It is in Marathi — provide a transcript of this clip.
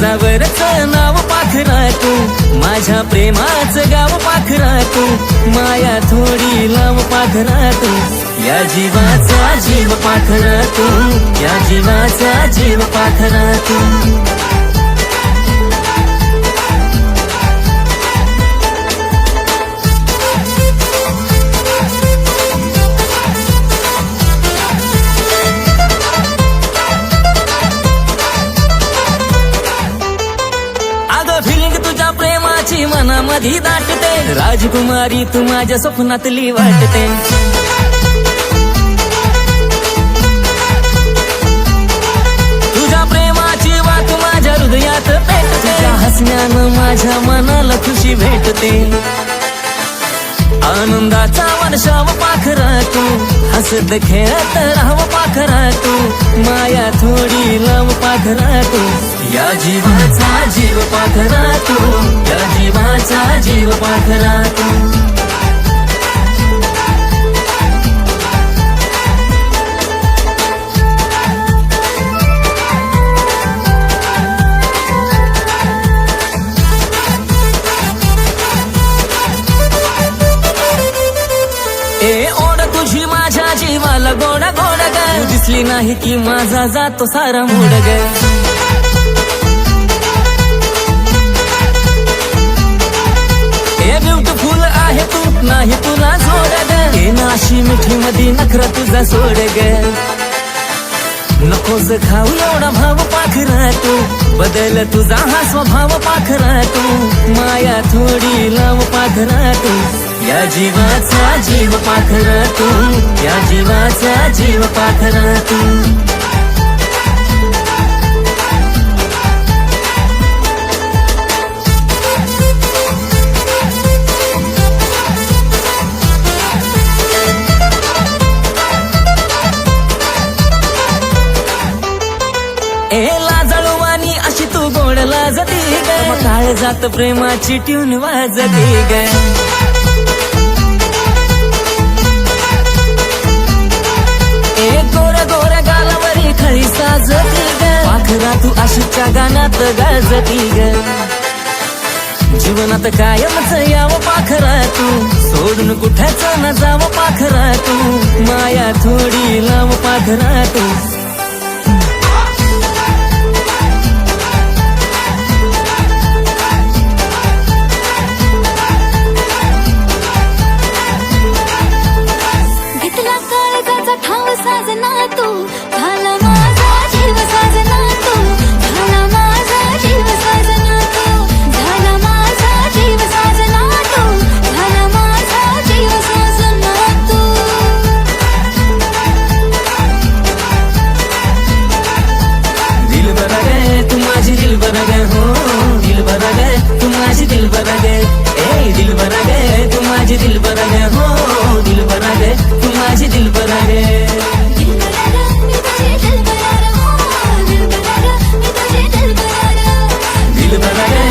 काळजावरच नाव पाखरा तू माझ्या प्रेमाचं गाव पाखरा तू माया थोडी लाव पाखरा तू या जीवाचा जीव पाखरा तू या जीवाचा जीव पाखरा तू मधी दाटते. राजकुमारी तू माझ्या स्वप्नातली वाटते. तुझ्या प्रेमाची वाट माझ्या हृदयात पेटते. हसण्यानं माझ्या मनाला खुशी भेटते. आनंदाचा वर्षाव पाखरा तू. हसत खेळत राहाव पाखरा तू. माया थोडी लाव पाखरा तू. या जीवाचा जीव पाखरा तू, या जीवाचा जीव पाखरा तू ओढ तुझी माझ्या जीवाला गोड गोड ग दिसली नाही की माझा जातो सारा मोड ग मधी मिठी नखरा तुझा सोड ग. नकोस खाऊ एवढा भाव पाखरा तू. बदल तुझा हा स्वभाव पाखरा तू. माया थोडी लाव पाखरा तू. या जीवाचा जीव पाखरा तू. या जीवाचा जीव पाखरा तू. ए लाजळवानी अशी तू गोड लाजती ग. काळ जात प्रेमाची ट्यून वाजती ग. ए गोर गोर गालावरी खळी साजती ग. पाखरा तू अशीच्या गाण्यात गाजती ग. जीवनात कायमच याव पाखरा तू. सोडून कुठेच न जाव पाखरा तू. माया थोडी लाव पाखरा तू. la la la